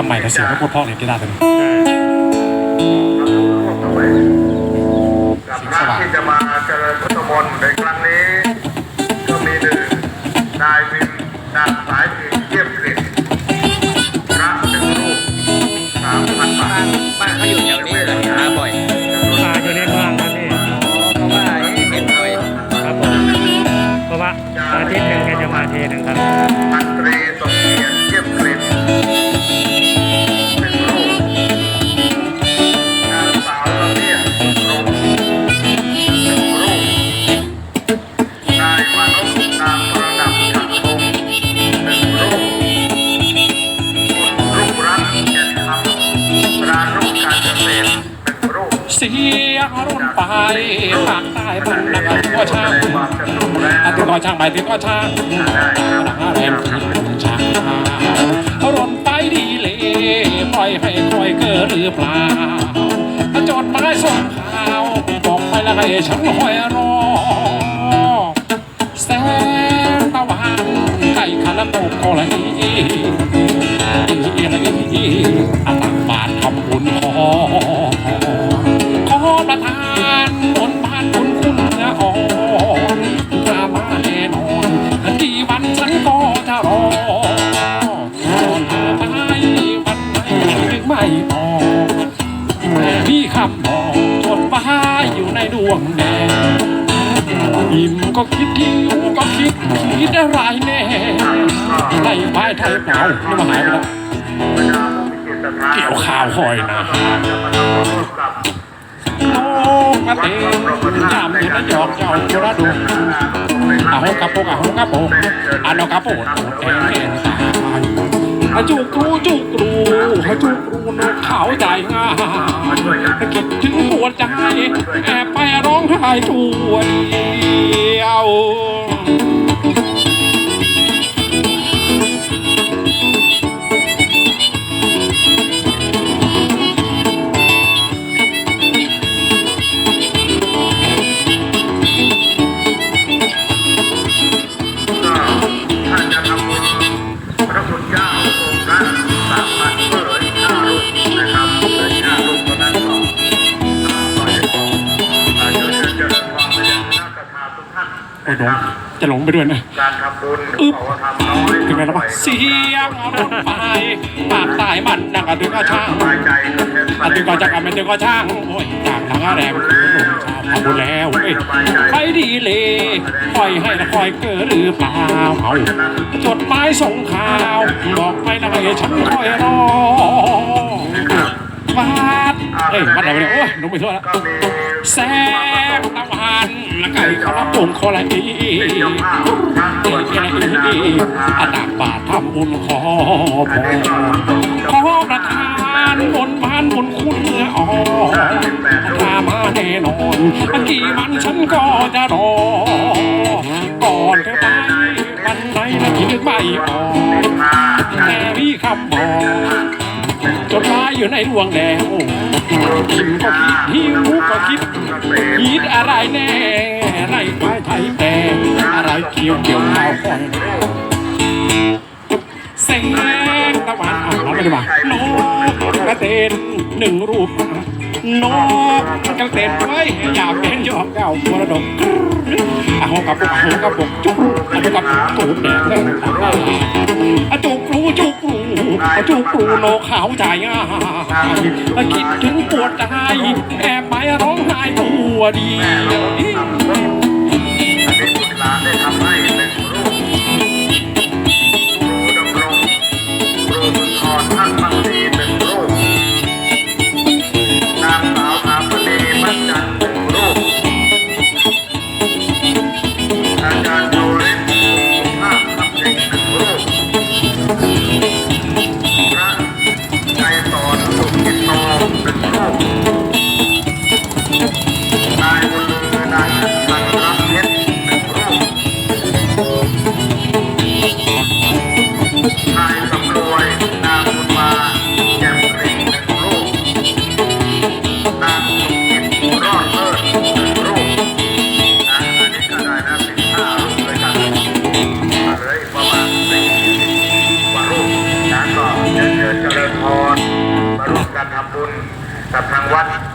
ทำใหม่แต่เสียงไม่พูดเพราะเลยกีตาร์ตัวนี้กับพระที่จะมาเจริญพุทธมนต์ในครั้งนี้ ก็มีหนึ่งนายวินนางสายพินเทียบกลิ่นพระหนึ่งรูปสามพันบาบ้าทนบ้านเขาอยู่แถวนี้เลยหาบ่อยมาอยู่ในเมืองครับพี่เพราะว่าเอ๊ะเห็นบ่อยครับผมเพราะว่าอาทิตย์หนึ่งแกจะมาทีหนึ่งครับพันตรีสม เสียงรุ่นไปภาคใต้บ้านนักก็ช่างความจะสูงแล้อาติก็ช่างไปติก็ช่างหนังแรมที่ช่างเขารนไปดีเลยปล่อยให้คอยเกิดหรือเปล่าจดหมายส่งข่าวบอกไปแล้วให้ฉันคอยรอแสงตะวันไก่คาราโบกกรณี วงแดงอิ่มก็คิดหิวก็คิดคิดอะไรแน่ไล่ไปไทยเปล่านี่มาหายไปแล้วเกี่ยวข้าวหอยนะโอ้มาเตยามนี่นะหยอกเจ้าโคราดูอาหงกระโปงอาหงกระโปงอันเอากระโปงแอนแอนตายอาจูกรูจูกรูอาจูกรูนกเขาใจง่าย แอบไปร้องไห้ตัวเดีย ท่านโอ้ยนะน้คองรับจะหลงไปด้วยนะการทำบุญอึ๊บเขาว่าทำน้อยถึงไหนแล้วปะเสียงรถไฟปากตายมันนักอะถึงก็ช่างสบายใจก็เท็จอะถึงก็จะกันไม่ถึงก็ช่างโอ้ยจากทางแรงถึงหนุ่มชาวทำบุญแล้วเอ้ยไปดีเลยปล่อยให้ละคอยเกิดหรือเปล่าเอาจดหมายส่งข่าวบอกไปนะให้ฉันคอยรอวัดเอ้ยวัดอะไรวะเนี่ยโอ้ยหนุ่มไปทั่วแล้วก็มีแสงตะวัน ละไก่เขารับองโคละอีเป็นเจ้าภาพท่านตรวจอีพัฒอีนาอีประธาอานตักบาทำบุญขอพอันรขอประทานบนบ้านบนคุณเนื้ออ่อนถ้ามาแน่นอนกี่วันฉันก็จะรอ ก่อนเธอไปวันไหนนะที่นึกไม่ออกแต่พี่คำบอก อยู่ในดวงแดวกินก็คิดหิวก็คิดคิดอะไรแน่ไรไฟไทยแดงอะไรเกี่ยวเกี่ยวข้าวคอยแสงตะวันอะเราไม่ได้ว่านกกระเตนหนึ่งรูปนกกระเตนไว้อยากเป็นยอดเก้ามรดกอะห้องกับปุกห้องกับปุกจุ๊บอันนี้กับตูดแดงเลย จุกรูนกขาวใจง่ายอะคิดถึงปวดใจแอบไปร้องไห้ตัวเดี กับทางวัด